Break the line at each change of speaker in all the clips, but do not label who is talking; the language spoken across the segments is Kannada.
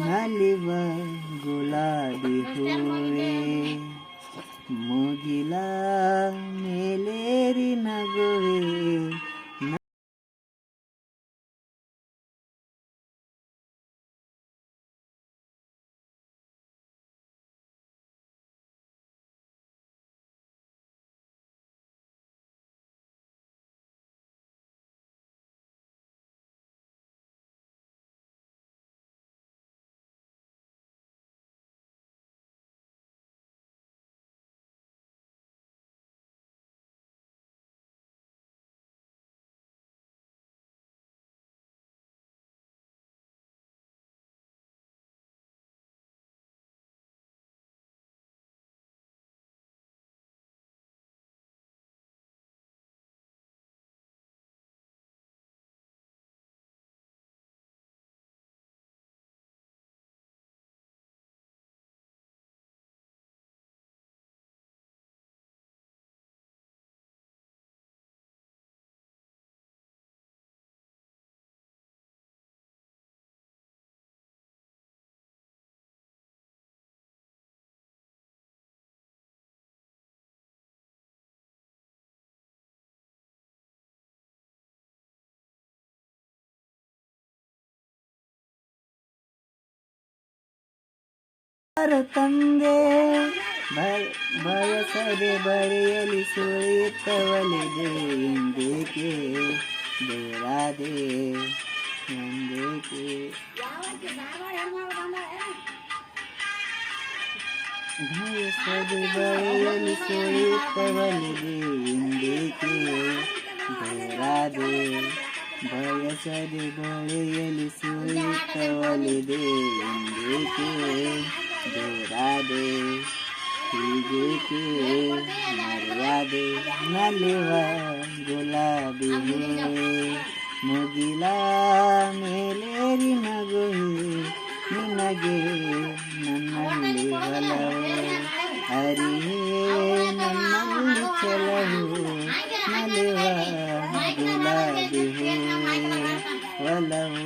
নালিবা গোলাপি হয়ে মগিলা মেলেরি নাগো ಯಾರು ತಂದೆ ಬ- ಬಯಸದೆ ಬರೆಯಲಿ ಸುಳಿಯುತ್ತವಲಿದೆ ಎಂದೇಕೆ ಬೇರಾದೆ ಎಂದೇಕೆ ಬಯಸದೆ ಬರೆಯಲಿ ಸುಳಿಯುತ್ತವಲಿದೆ ಎಂದೇಕೆ
ಬೇರಾದೆ
ಬಯಸದೆ ಬರೆಯಲಿ ಸುಳಿಯುತ್ತವಲಿದೆ ಎಂದೇಕೆ ಬೇರಾದೆ
ಹೀಗೇಕೆ
ಮರ್ಯಾದೆ ನಲಿವ ಗುಲಾಬಿ ಹೂವೆ ಮುಗಿಲ ಮೇಲೇರಿ ನಗುವೆ ನಿನಗೆ ನನ್ನಲ್ಲಿ ಒಲವು
ಅರಿಯೇ
ನನ್ನಲ್ಲಿ ಚಲವು
ನಲಿವ
ಗುಲಾಬಿ ಹೂವೆ ಒಲವು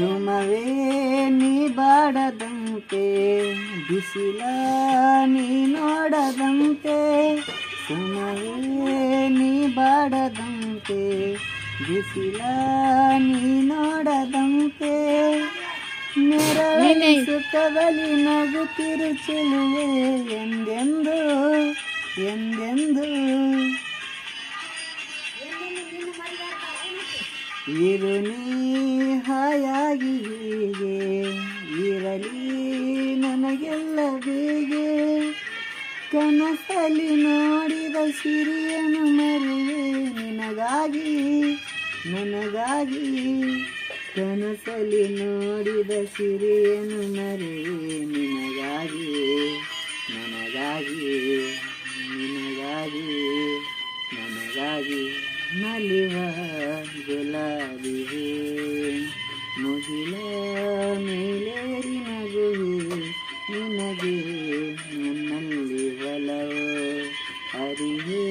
ಸುಮವೇ
ನೀ ಬಾಡದಂತೆ ಬಿಸಿಲ ನೀ ನೋಡದಂತೆ. ಸುಮವೇ ನೀ ಬಾಡದಂತೆ ಬಿಸಿಲ ನೀ ನೋಡದಂತೆ. ನೆರಳಿ ಸುಖದಲ್ಲಿ ನಗುತ್ತಿರು ಚೆಲುವೆ ಎಂದೆಂದು ಎಂದೆಂದು. ಇರು ನೀ ಹಾಯಾಗಿ ಹೀಗೆ, ಇರಲಿ ನನಗೆಲ್ಲ ಬೇಗೆ ಕನಸಲ್ಲಿ ನೋಡಿದ ಸಿರಿಯನು ಮರುವೆ ನಿನಗಾಗಿ, ನನಗಾಗಿ. ಕನಸಲ್ಲಿ ನೋಡಿದ ಸಿರಿಯನು ಮರುವೆ ನಲಿವ ಗುಲಾಬಿ ಹೂ ಮುಗಿಲ ಮೇಲೇರಿ ನಗುವೆ ನಿನಗೆ ನನ್ನಲ್ಲಿ ಒಲವು ಅರಿಯೇ